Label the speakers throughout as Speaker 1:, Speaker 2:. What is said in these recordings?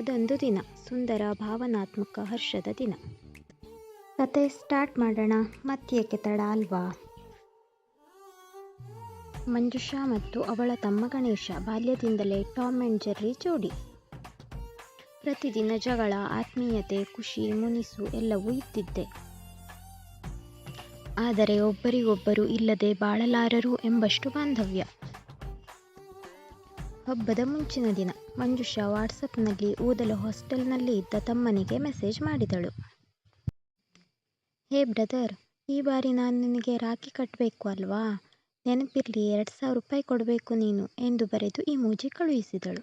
Speaker 1: ಅದೊಂದು ದಿನ, ಸುಂದರ ಭಾವನಾತ್ಮಕ ಹರ್ಷದ ದಿನ. ಕತೆ ಸ್ಟಾರ್ಟ್ ಮಾಡೋಣ ಮತ್ತೇಕೆ ತಡ ಅಲ್ವಾ? ಮಂಜುಷಾ ಮತ್ತು ಅವಳ ತಮ್ಮ ಗಣೇಶ ಬಾಲ್ಯದಿಂದಲೇ ಟಾಮ್ ಅಂಡ್ ಜೆರ್ರಿ ಜೋಡಿ. ಪ್ರತಿದಿನ ಜಗಳ, ಆತ್ಮೀಯತೆ, ಖುಷಿ, ಮುನಿಸು ಎಲ್ಲವೂ ಇದ್ದಿದ್ದೆ. ಆದರೆ ಒಬ್ಬರಿಗೊಬ್ಬರು ಇಲ್ಲದೆ ಬಾಳಲಾರರು ಎಂಬಷ್ಟು ಬಾಂಧವ್ಯ. ಹಬ್ಬದ ಮುಂಚಿನ ದಿನ. ಮಂಜುಷಾ ವಾಟ್ಸಪ್ನಲ್ಲಿ ಓದಲು ಹಾಸ್ಟೆಲ್ನಲ್ಲಿ ಇದ್ದ ತಮ್ಮನಿಗೆ ಮೆಸೇಜ್ ಮಾಡಿದಳು. ಹೇ ಬ್ರದರ್, ಈ ಬಾರಿ ನಾನು ನಿನಗೆ ರಾಖಿ ಕಟ್ಟಬೇಕು ಅಲ್ವಾ? ನೆನಪಿರಲಿ, ಎರಡು ಸಾವಿರ ರೂಪಾಯಿ ಕೊಡಬೇಕು ನೀನು, ಎಂದು ಬರೆದು ಈ ಮೂಜಿ ಕಳುಹಿಸಿದಳು.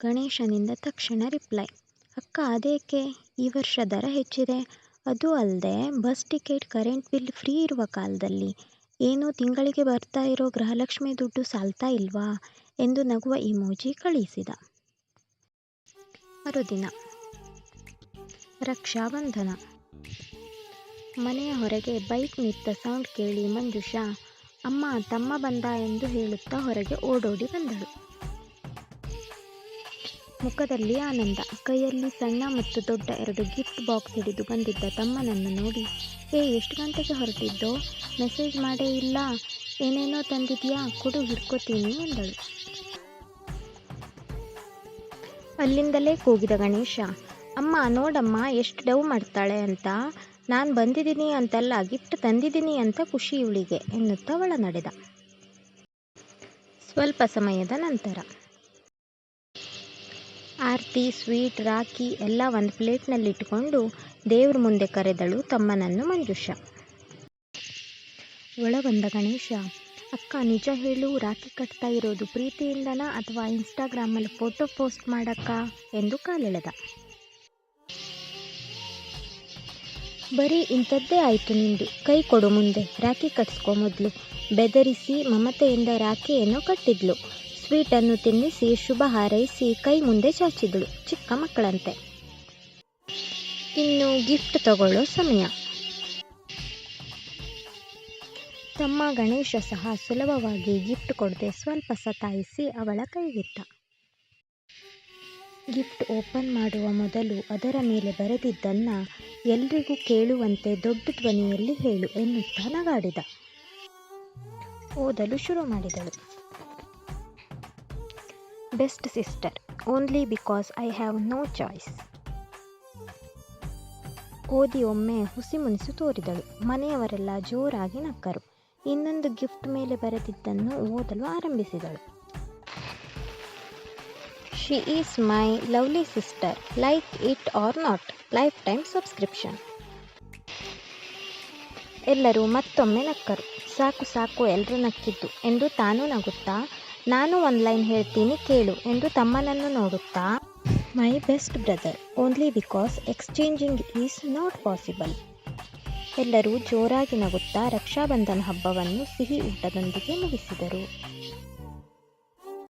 Speaker 1: ಗಣೇಶನಿಂದ ತಕ್ಷಣ ರಿಪ್ಲೈ. ಅಕ್ಕ, ಅದೇಕೆ? ಈ ವರ್ಷ ದರ ಹೆಚ್ಚಿದೆ. ಅದು ಅಲ್ಲದೆ bus ticket, current bill free ಇರುವ ಕಾಲದಲ್ಲಿ. ಏನು ತಿಂಗಳಿಗೆ ಬರ್ತಾ ಇರೋ ಗೃಹಲಕ್ಷ್ಮಿ ದುಡ್ಡು ಸಾಲ್ತಾ ಇಲ್ವಾ ಎಂದು ನಗುವ ಇಮೋಜಿ ಕಳಿಸಿದ. ಮರುದಿನ. ರಕ್ಷಾಬಂಧನ. ಮನೆಯ ಹೊರಗೆ ಬೈಕ್ ನಿತ್ತ ಸೌಂಡ್ ಕೇಳಿ ಮಂಜುಷಾ, ಅಮ್ಮ, ತಮ್ಮ ಬಂದ ಎಂದು ಹೇಳುತ್ತಾ ಹೊರಗೆ ಓಡೋಡಿ ಬಂದಳು. ಮುಖದಲ್ಲಿ ಆನಂದ. ಕೈಯಲ್ಲಿ ಸಣ್ಣ ಮತ್ತು ದೊಡ್ಡ ಎರಡು ಗಿಫ್ಟ್ ಬಾಕ್ಸ್ ಹಿಡಿದು ಬಂದಿದ್ದ ತಮ್ಮನನ್ನು ನೋಡಿ ಏ ಎಷ್ಟು ಗಂಟೆಗೆ ಹೊರಟಿದ್ದೋ? ಮೆಸೇಜ್ ಮಾಡೇ ಇಲ್ಲ. ಏನೇನೋ ತಂದಿದ್ಯಾ? ಕೊಡು, ಹಿಡ್ಕೋತೀನಿ ಎಂದಳು ಅಲ್ಲಿಂದಲೇ ಕೂಗಿದ ಗಣೇಶ, ಅಮ್ಮ, ನೋಡಮ್ಮ, ಎಷ್ಟು ಡವ್ ಮಾಡ್ತಾಳೆ ಅಂತ. ನಾನು ಬಂದಿದ್ದೀನಿ ಅಂತಲ್ಲ ಗಿಫ್ಟ್ ತಂದಿದ್ದೀನಿ ಅಂತ ಖುಷಿ ಇವಳಿಗೆ, ಎನ್ನುತ್ತಾ ಒಳ ನಡೆದ. ಸ್ವಲ್ಪ ಸಮಯದ ನಂತರ ಆರತಿ, ಸ್ವೀಟ್, ರಾಖಿ ಎಲ್ಲ ಒಂದು ಪ್ಲೇಟ್ನಲ್ಲಿಟ್ಟುಕೊಂಡು ದೇವ್ರ ಮುಂದೆ ಕರೆದಳು ತಮ್ಮನನ್ನು ಮಂಜುಷ. ಒಳ ಗಣೇಶ, ಅಕ್ಕ, ನಿಜ ಹೇಳು, ರಾಖಿ ಕಟ್ತಾ ಇರೋದು ಪ್ರೀತಿಯಿಂದನಾ ಅಥವಾ ಇನ್ಸ್ಟಾಗ್ರಾಮಲ್ಲಿ ಫೋಟೋ ಪೋಸ್ಟ್ ಮಾಡಕ್ಕ? ಎಂದು ಕಾಲೆಳೆದ. ಬರೀ ಇಂಥದ್ದೇ ಆಯಿತು ನಿಂದು, ಕೈ ಕೊಡು ಮುಂದೆ, ರಾಖಿ ಕಟ್ಸ್ಕೊ ಮೊದಲು. ಬೆದರಿಸಿ ಮಮತೆಯಿಂದ ರಾಖಿಯನ್ನು ಕಟ್ಟಿದ್ಲು. ಸ್ವೀಟನ್ನು ತಿನ್ನಿಸಿ ಶುಭ ಹಾರೈಸಿ ಕೈ ಮುಂದೆ ಚಾಚಿದಳು ಚಿಕ್ಕ ಮಕ್ಕಳಂತೆ. ಇನ್ನು ಗಿಫ್ಟ್ ತಗೊಳ್ಳೋ ಸಮಯ. ತಮ್ಮ ಗಣೇಶ ಸಹ ಸುಲಭವಾಗಿ ಗಿಫ್ಟ್ ಕೊಡದೆ ಸ್ವಲ್ಪ ಸತಾಯಿಸಿ ಅವಳ ಕೈಗಿತ್ತ. ಗಿಫ್ಟ್ ಓಪನ್ ಮಾಡುವ ಮೊದಲು ಅದರ ಮೇಲೆ ಬರೆದಿದ್ದನ್ನು ಎಲ್ರಿಗೂ ಕೇಳುವಂತೆ ದೊಡ್ಡ ಧ್ವನಿಯಲ್ಲಿ ಹೇಳು ಎನ್ನುತ್ತಾ ನಗಾಡಿದ. ಓದಲು ಶುರು ಮಾಡಿದಳು. Best sister only because I have no choice ಓದಿ ಒಮ್ಮೆ ಹುಸಿ ಮುನಿಸು ತೋರಿದಳು. ಮನೆಯವರೆಲ್ಲ ಜೋರಾಗಿ ನಕ್ಕರು. ಇನ್ನೊಂದು ಗಿಫ್ಟ್ ಮೇಲೆ ಬರೆದಿದ್ದನ್ನು ಓದಲು ಆರಂಭಿಸಿದಳು. She is my lovely sister like it or not life time subscription ಎಲ್ಲರೂ ಮತ್ತೊಮ್ಮೆ ನಕ್ಕರು. ಸಾಕು ಸಾಕು ಎಲ್ಲರೂ ನಕ್ಕಿದ್ದು ಎಂದು ತಾನೂ ನಗುತ್ತಾ ನಾನು ಒಂದು ಲೈನ್ ಹೇಳ್ತೀನಿ ಕೇಳು ಎಂದು ತಮ್ಮನನ್ನು ನೋಡುತ್ತಾ my best brother only because exchanging is not possible ಎಲ್ಲರೂ ಜೋರಾಗಿ ನಗುತ್ತಾ ರಕ್ಷಾಬಂಧನ ಹಬ್ಬವನ್ನು ಸಿಹಿ ಊಟದೊಂದಿಗೆ ಮುಗಿಸಿದರು.